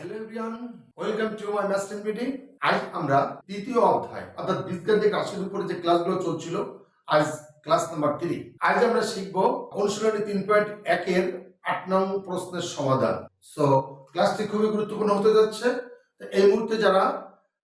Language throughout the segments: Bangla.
Hello everyone welcome to my master meeting আজ আমরা তৃতীয় অধ্যায়, অর্থাৎ বিজ্ঞান থেকে রাশির উপরে যে ক্লাসগুলো চলছিল, আজ ক্লাস নাম্বার থ্রি আজ আমরা শিখব অনুশীলনী তিন পয়েন্ট একের আট নং প্রশ্নের সমাধান। সো ক্লাসটি খুবই গুরুত্বপূর্ণ হতে যাচ্ছে। এই মুহূর্তে যারা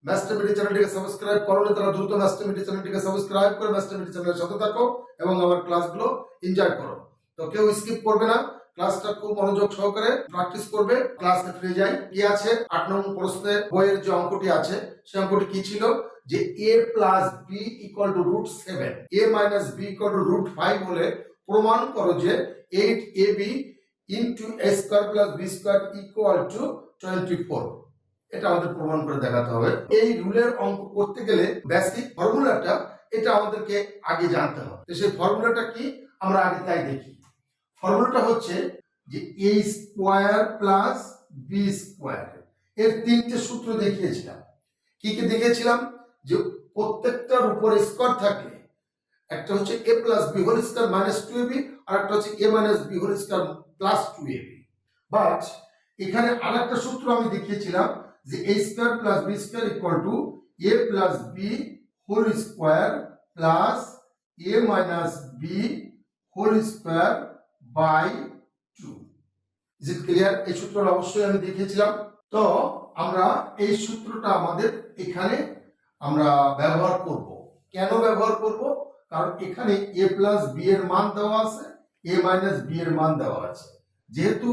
মাস্টার মিটি চ্যানেলটিকে সাবস্ক্রাইব করোনি, তারা দ্রুত মাস্টার মিটি চ্যানেলটিকে সাবস্ক্রাইব করে মাস্টার মিটি চ্যানেলের সাথে থাকো এবং আমার ক্লাসগুলো এনজয় করো। তো কেউ স্কিপ করবে না। ক্লাসটা খুব মনোযোগ সহকারে প্র্যাকটিস করবে ক্লাসে ফিরে যাই। কি আছে? আট নম্বর প্রশ্নে বইয়ের যে অঙ্কটি আছে, সেই অঙ্কটি কি ছিল? যে a plus b equal to root seven a minus b equal to root five হলে প্রমাণ করো যে eight a b into a square plus b square equal to twenty four এটা আমাদের প্রমাণ করে দেখাতে হবে। এই রুলের অঙ্ক করতে গেলে বেসিক ফর্মুলাটা এটা আমাদেরকে আগে জানতে হবে। সেই ফর্মুলাটা কি? আমরা আগে তাই দেখি। ফর্মুলাটা হচ্ছে যে a square plus b square এর। তিনটে সূত্র দেখিয়েছিলাম। কি কি দেখিয়েছিলাম? যে প্রত্যেকটার উপর স্কোয়ার থাকলে, একটা হচ্ছে a plus b whole square minus two ab আর একটা হচ্ছে a minus b whole square plus two ab but এখানে আরেকটা সূত্র আমি দেখিয়েছিলাম যে a square plus b square equal to a plus b whole square plus a minus b whole square by two is it clear এই সূত্রটা অবশ্যই আমি দেখিয়েছিলাম। তো আমরা এই সূত্রটা আমাদের এখানে আমরা ব্যবহার করব। কেন ব্যবহার করব? কারণ এখানে এ প্লাস বি এর মান দেওয়া আছে এ মাইনাস বি এর মান দেওয়া আছে। যেহেতু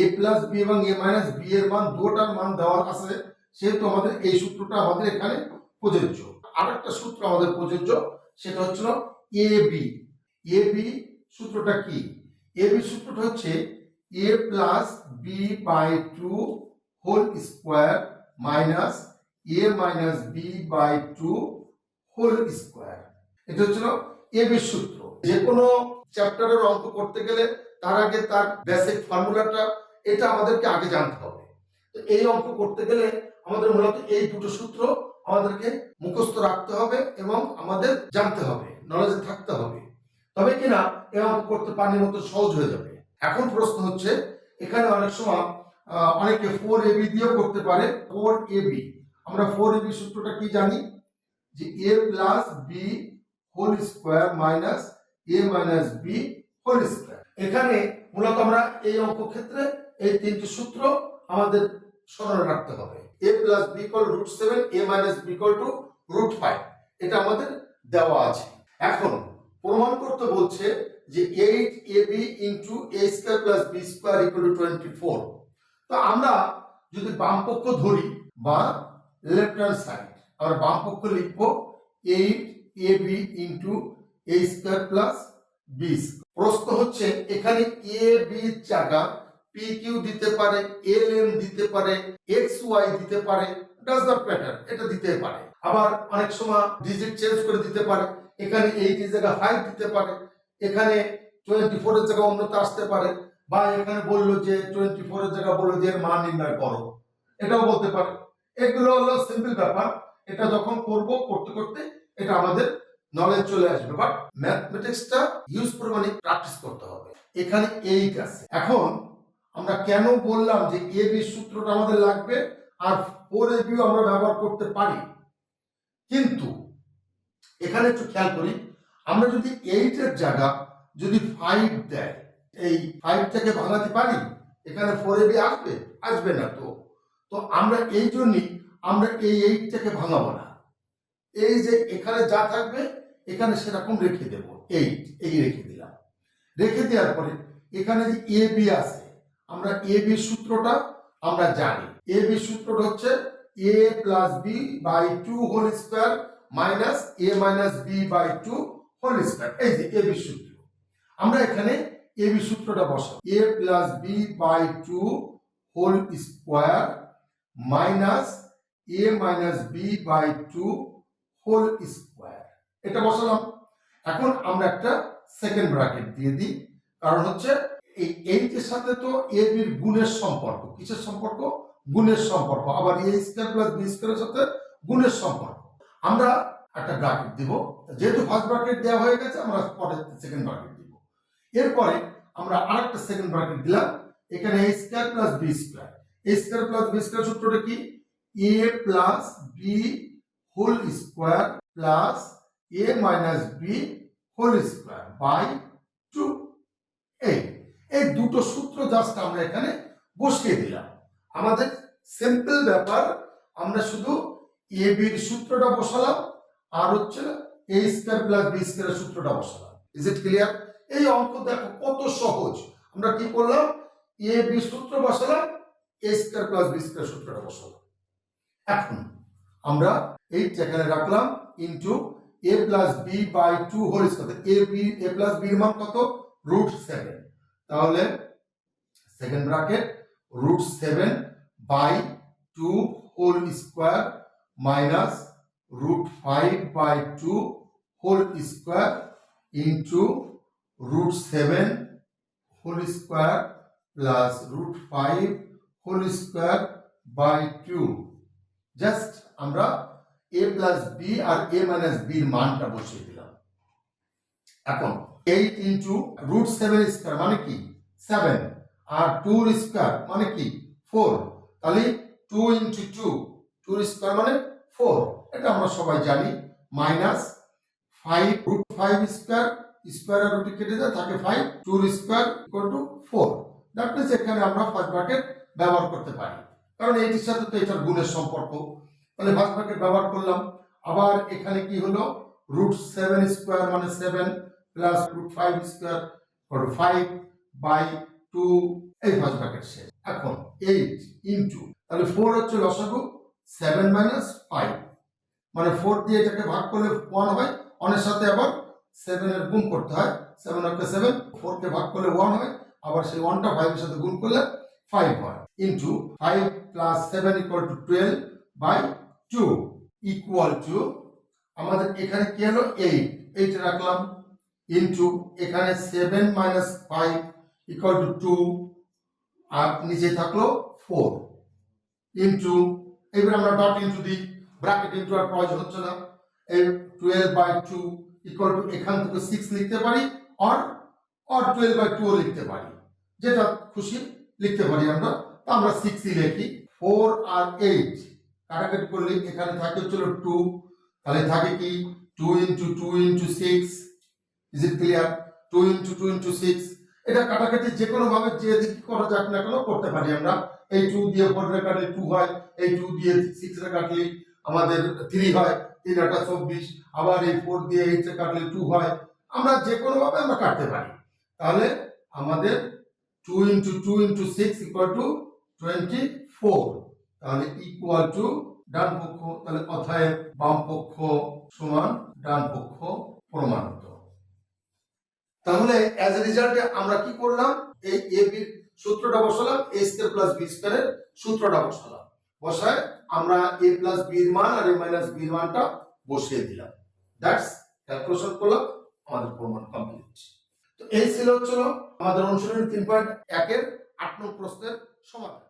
এ প্লাস বি এবং এ মাইনাস বি এর মান দুটার মান দেওয়া আছে, সেহেতু আমাদের এই সূত্রটা আমাদের এখানে প্রযোজ্য। আরেকটা সূত্র আমাদের প্রযোজ্য, সেটা হচ্ছিল এ বি এ বি সূত্রটা কি? এ বি সূত্রটা হচ্ছে a plus b by two whole square minus a minus b by two whole square এটা হচ্ছিল এ সূত্র। যে কোনো চ্যাপ্টারের অঙ্ক করতে গেলে তার আগে তার বেসিক ফর্মুলাটা এটা আমাদেরকে আগে জানতে হবে। তো এই অঙ্ক করতে গেলে আমাদের মূলত এই দুটো সূত্র আমাদেরকে মুখস্থ রাখতে হবে এবং আমাদের জানতে হবে নলেজে থাকতে হবে। তবে কিনা অঙ্ক করতে পানির মতো সহজ হয়ে যাবে। এখন প্রশ্ন হচ্ছে, এখানে অনেক সময় অনেকে ফোর এবি দিয়েও করতে পারে। ফোর এবি আমরা ফোর এবি সূত্রটা কি জানি? যে a plus b whole square minus a minus b whole square এখানে মূলত আমরা এই অঙ্ক ক্ষেত্রে এই তিনটি সূত্র আমাদের স্মরণে রাখতে হবে। A plus b equal root seven a minus b equal to root five এটা আমাদের দেওয়া আছে। এখন প্রমাণ করতে বলছে যে eight a b into a square plus b square equal to twenty four তো আমরা যদি বাম পক্ষ ধরি বা লেফট হ্যান্ড সাইড আমরা বাম পক্ষ লিখব eight a b into a square plus b প্রশ্ন হচ্ছে, এখানে এ বি জায়গা পি কিউ দিতে পারে এল এম দিতে পারে এক্স ওয়াই দিতে পারে ডাজ নট ম্যাটার এটা দিতে পারে। আবার অনেক সময় ডিজিট চেঞ্জ করে দিতে পারে। এখানে এইট এর জায়গা ফাইভ দিতে পারে। এখানে টোয়েন্টি ফোর এর জায়গা অন্যতা আসতে পারে। বা এখানে বলল যে টোয়েন্টি ফোর এর জায়গা বলল যে এর মান নির্ণয় করো। এটাও বলতে পারে। এগুলো হলো সিম্পল ব্যাপার। এটা যখন করব, করতে করতে এটা আমাদের নলেজ চলে আসবে। বাট ম্যাথমেটিক্সটা ইউজ করে মানে প্র্যাকটিস করতে হবে। এখানে এইট আছে। এখন আমরা কেন বললাম যে এ বি সূত্রটা আমাদের লাগবে? আর ফোর এ বিও আমরা ব্যবহার করতে পারি। কিন্তু এখানে একটু খেয়াল করি, আমরা যদি এইটের জায়গা যদি ফাইভ দেয়, এই ফাইভটাকে ভাঙাতে পারি, এখানে ফোর এ আসবে? আসবে না তো। তো আমরা এই জন্যই আমরা এই এইটটাকে ভাঙাবো না। এই যে এখানে যা থাকবে, এখানে সেরকম রেখে দেব এইট এই রেখে দিলাম। রেখে দেওয়ার পরে এখানে যে এ বি আছে, আমরা এ বি সূত্রটা আমরা জানি। এ বি সূত্রটা হচ্ছে a plus b by two whole square minus a minus b by two whole square. এই যে এ বি সূত্র। আমরা এখানে এ বি সূত্রটা বসাবো। A plus b by two whole square minus a minus b by two whole square. এটা বসালাম। এখন আমরা একটা সেকেন্ড ব্র্যাকেট দিয়ে দিই। কারণ হচ্ছে এই এইটের সাথে তো এ বির গুণের সম্পর্ক। কিসের সম্পর্ক? গুণের সম্পর্ক। আবার এ স্কোয়ার প্লাস বি স্কোয়ারের সাথে গুণের সম্পর্ক। আমরা একটা ব্র্যাকেট দিব। যেহেতু ফার্স্ট ব্র্যাকেট দেওয়া হয়ে গেছে, আমরা পরে সেকেন্ড ব্র্যাকেট দিব। এরপরে আমরা আরেকটা সেকেন্ড ব্র্যাকেট দিলাম, এখানে a square plus b square a square plus b square সূত্রটা কি? A plus b whole square plus a minus b whole square by two এই এই দুটো সূত্র জাস্ট আমরা এখানে বসিয়ে দিলাম। আমাদের সিম্পল ব্যাপার, আমরা শুধু এ বির সূত্রটা বসালাম, আর হচ্ছে এ স্কোয়ার প্লাস বি স্কোয়ারের সূত্রটা বসালাম। ইজ ইট ক্লিয়ার এই অঙ্ক দেখো কত সহজ। আমরা কি করলাম? এ, বি সূত্র বসালাম, a square plus b square সূত্রটা বসালাম। এখন আমরা এই এখানে রাখলাম into a plus b by two whole square a b a plus বির মান কত? রুট সেভেন তাহলে second bracket root seven by two whole square minus root 5 by 2 whole square into root 7 whole square plus root 5 whole square by 2 just আমরা a প্লাস বি আর a মাইনাস b এর মানটা বসিয়ে দিলাম। এখন 8 ইন্টু রুট সেভেন স্কোয়ার মানে কি? সেভেন আর টুর স্কোয়ার মানে কি? ফোর তাহলে টু ইন্টু টু স্কোয়ার মানে ফোর। এটা আমরা সবাই জানি। Minus five root five square square আর রুটি কেটে যায়, থাকে five tour square equal to four that means এখানে আমরা ফার্স্ট ব্র্যাকেট ব্যবহার করতে পারি। কারণ এইটির সাথে তো এটার গুণের সম্পর্ক। তাহলে ফার্স্ট ব্র্যাকেট ব্যবহার করলাম। আবার এখানে কি হলো? রুট সেভেন স্কোয়ার মানে seven plus root five square two five by two. এই ফার্স্ট ব্র্যাকেট শেষ। এখন এইট ইন্টু তাহলে ফোর হচ্ছে লসাগু। সেভেন মাইনাস ফাইভ মানে ফোর দিয়ে এটাকে ভাগ করলে ওয়ান হয় ওয়ানের সাথে আবার সেভেনের গুণ করতে হয়। সেভেন হচ্ছে সেভেন ফোরকে ভাগ করলে ওয়ান হয়, আবার সেই ওয়ানটা ফাইভের সাথে গুণ করলে ফাইভ হয়। Into five plus seven equal to twelve by two equal to আমাদের এখানে কি হলো? এইট এইট রাখলাম। ইন্টু এখানে seven minus five equal to two আর নিচে থাকল ফোর ইন্টু এবার আমরা ডট ইন্টু দিই ব্র্যাকেট ইন্টু আর প্রয়োজন হচ্ছে না। এই twelve by two equal to এখান থেকে সিক্স লিখতে পারি or or twelve by two লিখতে পারি। যেটা খুশি লিখতে পারি আমরা। তা আমরা সিক্সই লিখি। ফোর আর এইট কাটাকাটি করলে এখানে থাকে হচ্ছিল টু তাহলে থাকে কি? Two into two into six is it clear two into two into six এটা কাটাকাটি যে কোনো ভাবে যে দিক করা যাক না কেন করতে পারি আমরা। এই টু দিয়ে ফোর রে কাটলে টু হয়, এই টু দিয়ে সিক্স রে কাটলে আমাদের থ্রি হয়, তিন আটা চব্বিশ, আবার এই ফোর দিয়ে এইট রে কাটলে টু হয়। আমরা যে কোনো ভাবে আমরা কাটতে পারি। তাহলে আমাদের two into two into six equal to twenty four তাহলে ইকুয়াল টু ডান পক্ষ, তাহলে অথায় বাম পক্ষ সমান ডান পক্ষ প্রমাণিত। তাহলে অ্যাজ এ রেজাল্টে আমরা কি করলাম? এই এ বির সূত্রটা বসালাম এ স্কয়ার প্লাস বি স্কোয়ারের সূত্রটা বসালাম। বসায় আমরা এ প্লাস বির মান আর এ মাইনাস বির মানটা বসিয়ে দিলাম। দ্যাটস ক্যালকুলেশন করলাম, আমাদের প্রমাণ কমপ্লিট তো এই ছিল হচ্ছিল আমাদের অনুশীলনী তিন পয়েন্ট একের আট নং প্রশ্নের সমাধান।